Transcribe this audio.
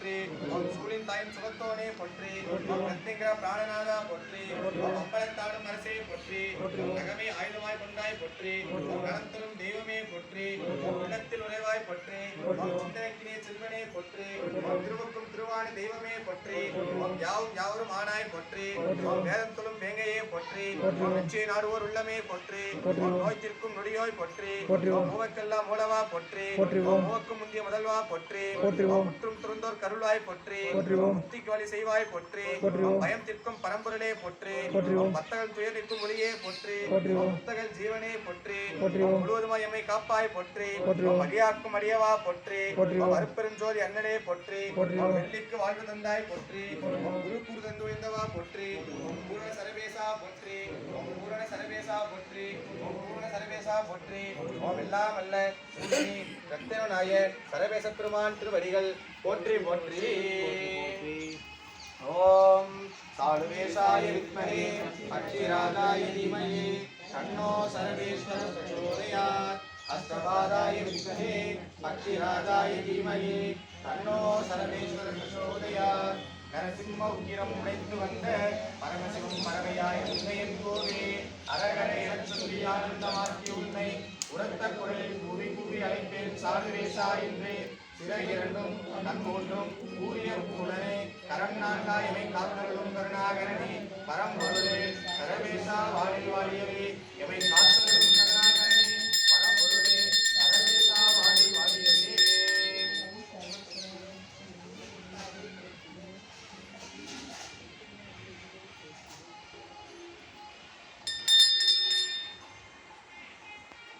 பொற்றி ஓம் சூழின் தாயின் சுகத்தோனே பொற்றி ஓம் ரத்திங்கிற பிராணநாதா பொற்றி ஓம் அம்பலத்தாடும் அரசே பொற்றி நகமே ஆயுதமாய் கொண்டாய் பொற்றி ஓம் தெய்வமே பொற்றி உள்ளத்தில் இடத்தில் உறைவாய் பொற்றி ஓம் சிந்தனைக்கினே செல்வனே பொற்றி திருவுக்கும் திருவாணி தெய்வமே பொற்றி யாவும் யாவரும் ஆனாய் பொற்றி வேதத்திலும் பொற்றி வெற்றி நாடுவோர் உள்ளமே பொற்றி நோய்த்திற்கும் நொடியோய் பொற்றி மூவக்கெல்லாம் மூலவா பொற்றி ஓம் மூவக்கும் முந்திய முதல்வா பொற்றி முற்றும் துறந்தோர் கருளாய் பொற்றி ஓம் முக்திக்கு வழி செய்வாய் பொற்றி ஓம் பயம் தீர்க்கும் பரம்பொருளே பொற்றி ஓம் பத்தகல் துயர் நிற்கும் ஒளியே பொற்றி ஓம் புத்தகல் ஜீவனே பொற்றி முழுவதுமாய் எம்மை காப்பாய் பொற்றி அடியாக்கும் அடியவா பொற்றி ஓம் அருப்பெருஞ்சோதி அண்ணனே பொற்றி வெள்ளிக்கு வாழ்வு தந்தாய் பொற்றி ஓம் குரு ஓம் பூரண சரவேசா பொற்றி. ஓம் எல்லாம் அல்ல சுந்தரி ரத்தினநாய சரவேச பெருமான் திருவடிகள் போற்றி போற்றி. ஓம் சாளுவேஷாய வித்மஹே அக்ஷிராஜாய தீமஹி தன்னோ சர்வேஸ்வர பிரச்சோதயாத் அஸ்தபாதாய வித்மஹே அக்ஷிராஜாய தீமஹி தன்னோ சர்வேஸ்வர பிரச்சோதயாத் நரசிம்ம உக்கிரம் உடைத்து வந்த பரமசிவம் பறவையாய் உண்மையின் கோவே. அரகரை ஆனந்தமாக்கி உன்னை உரத்த குரலில் கூவி கூவி அழைப்பேன். சாதுரேசா என்று. சிறை இரண்டும் கண் மூன்றும் கூறிய உடனே கரம் நான்காயமை காத்தருளும் கருணாகரணி பரம்பொருளே சரவேசா வாழி வாழியவே.